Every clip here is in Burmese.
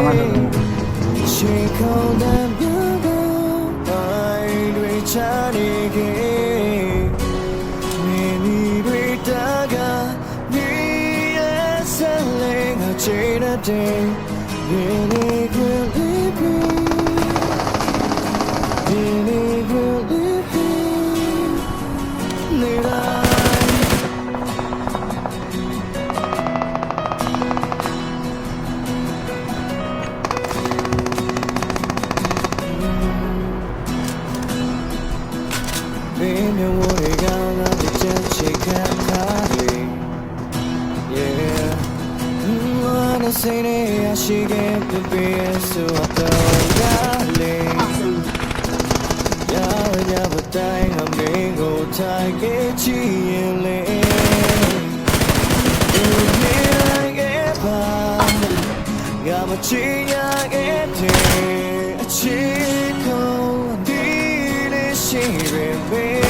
ဘာမှမလုပ်ဘူးရှိခေါ်တဲ့မြတ်တော်တိုင်းတွေချနေခဲ့မိမိတွေတာကမိရဲ့ဆက်လေးကချိန်တဲ့ဒီနေ့ကလေး 시간까지 yeah. 음, 하늘색이 아시게 비빌 수 없던 달리 야외냐부 대한민국 타겠지 일리 은밀하게 봐 감아진 양의 뒤 아직 거운 니네 시비비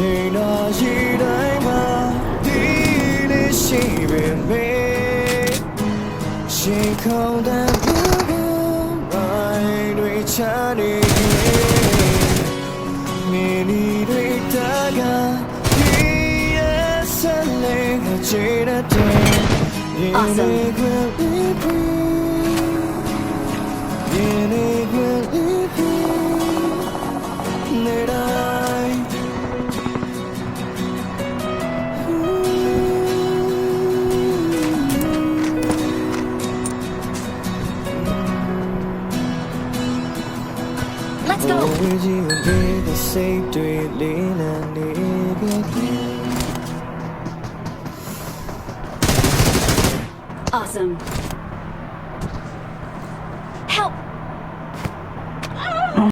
ချိန်တော်ရှိတိုင်းမှာဒီလေးရှိပင်ပဲချိန်ခေါ်တဲ့ဘုရားဘိုင်းတွေချနေမင်းတွေတာကဒီရဲ့ဆက်လေးကချိန်တဲ့ Awesome. Let's go. You be the same to you, Lena? Awesome.